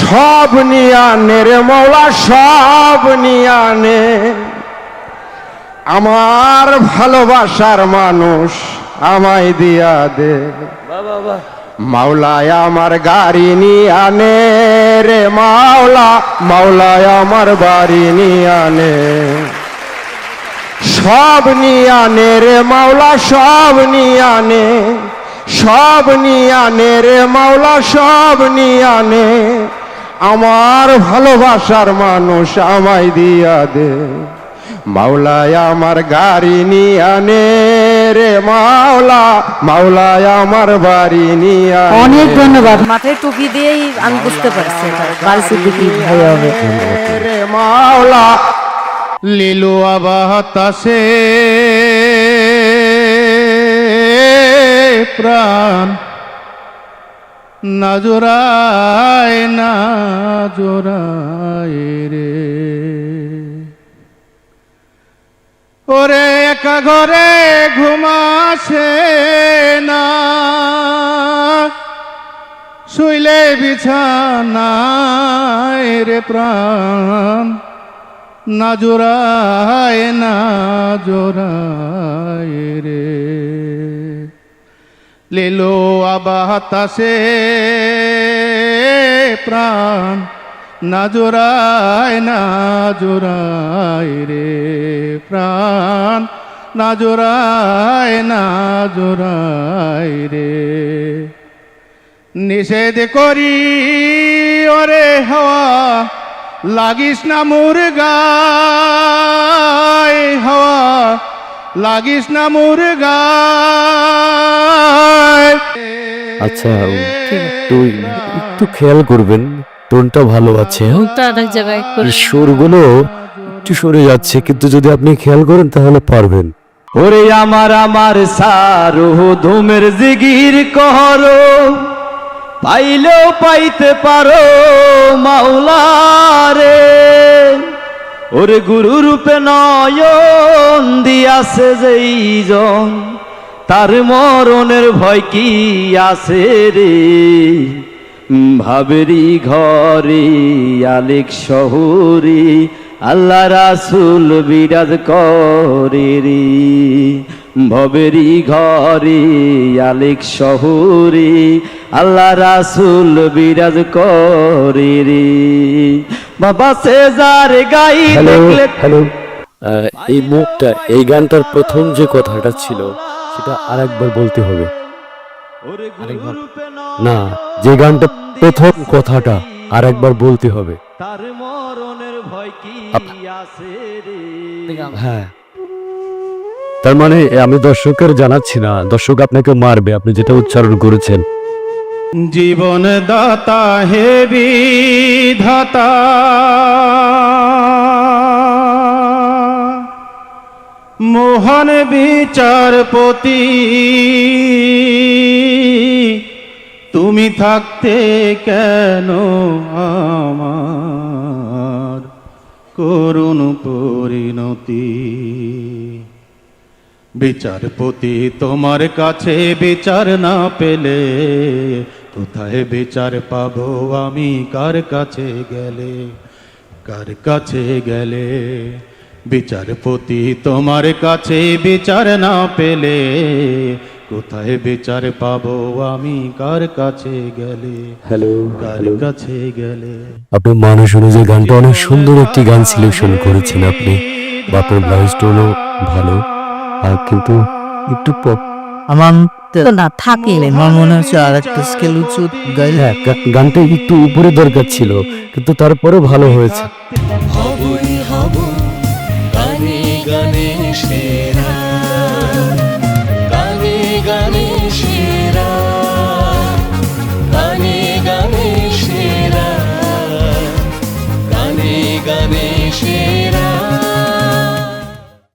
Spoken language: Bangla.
সব নিয়ানে রে মৌলা, সব নিয়ানে আমার ভালোবাসার মানুষ আমায় দিয়া দে। মাওলায় আমার গাড়ি নিয়ে আনে রে মাওলা মাওলায় আমার বাড়ি নিয়ে আনে সব নিয়ে আনে রে মাওলা সব নিয়ে আনে সব নিয়ে আনে রে মাওলা সব নিয়ে আনে। আমার ভালোবাসার মানুষ আমায় দিয়া দে। মাওলায় আমার গাড়ি নিয়ে আনে রে মাওলা মাওলায় আমার বাড়ি নিয়া অনেক ধন্যবাদ। মাথায় টুপি দিয়েই আমি বুঝতে পারছি রে মাওলা লীলো আবাতাসে প্রাণ না জোড়ায় না জোড়ায় রে। ওরে একা ঘরে ঘুমাসে না, শুইলে বিছানায় রে প্রাণ না জোড়ায় না জোড়ায় রে। লেলো আবাতাসে প্রাণ, না জোড়ায় না জোড়ায় রে প্রাণ, না জোড়ায় না জোড়ায় রে। নিষেধ করি, ওরে হাওয়া, লাগিস না মুরগায় হাওয়া লাগিস না মুরগায় আচ্ছা তুই একটু খেয়াল করবেন টোনটা ভালো আছে। করে সুরগুলো একটু সরে যাচ্ছে কিন্তু যদি আপনি খেয়াল করেন তাহলে পারবেন। ওরে আমার আমার সারো ধুমের জিগির কহরো পাইলেও পাইতে পারো মাওলারে ওরে গুরু রূপে নয়ন দিয়াছে যেই জন, তার মরণের ভয় কি আছে রে? ভাবেরি ঘরে আলেক শহরে, আল্লাহ রাসুল বিরাজ করে রে। ভবেরি ঘরে আলেক শহরে, আল্লাহ রাসুল বিরাজ করে রে। বাবা সেজার গাই হ্যালো দেখলে হ্যালো এই মুখটা এই গানটার প্রথম যে কথাটা ছিল সেটা আরেকবার বলতে হবে। ওরে গুরু রূপে না যে গানটা প্রথম কথাটা আরেকবার বলতে হবে। তার মরণের ভয় কি আছে রে? হ্যাঁ। তার মানে আমি দর্শকের জানাচ্ছি না দর্শক আপনাকে মারবে আপনি যেটা উচ্চারণ করেছেন। জীবন দাতা হে বিধাতা। মোহন বিচারপতি, তুমি থাকতে কেন আমার করুণ পরিণতি? বিচারপতি তোমার কাছে বিচার না পেলে কোথায় বিচার পাবো আমি? কার কাছে গেলে? কার কাছে গেলে? বিচারপতি তোমার কাছে বিচার না পেলে কোথায় বিচার পাবো আমি? কার কাছে গেলে? হ্যালো কার কাছে গেলে? আপনি মানুষ অনুযায়ী গানটা অনেক সুন্দর একটি গান সিলেকশন করেছেন আপনি। বা আপনার ভয়েস টোনও ভালো। আর কিন্তু একটু পপ আমার তো না থাকে। আমার মনে হচ্ছে আর একটা স্কেল উঁচু গাইলে। হ্যাঁ গানটা একটু উপরে দরকার ছিল কিন্তু তারপরেও ভালো হয়েছে। হবই হব গানে গানে সেরা।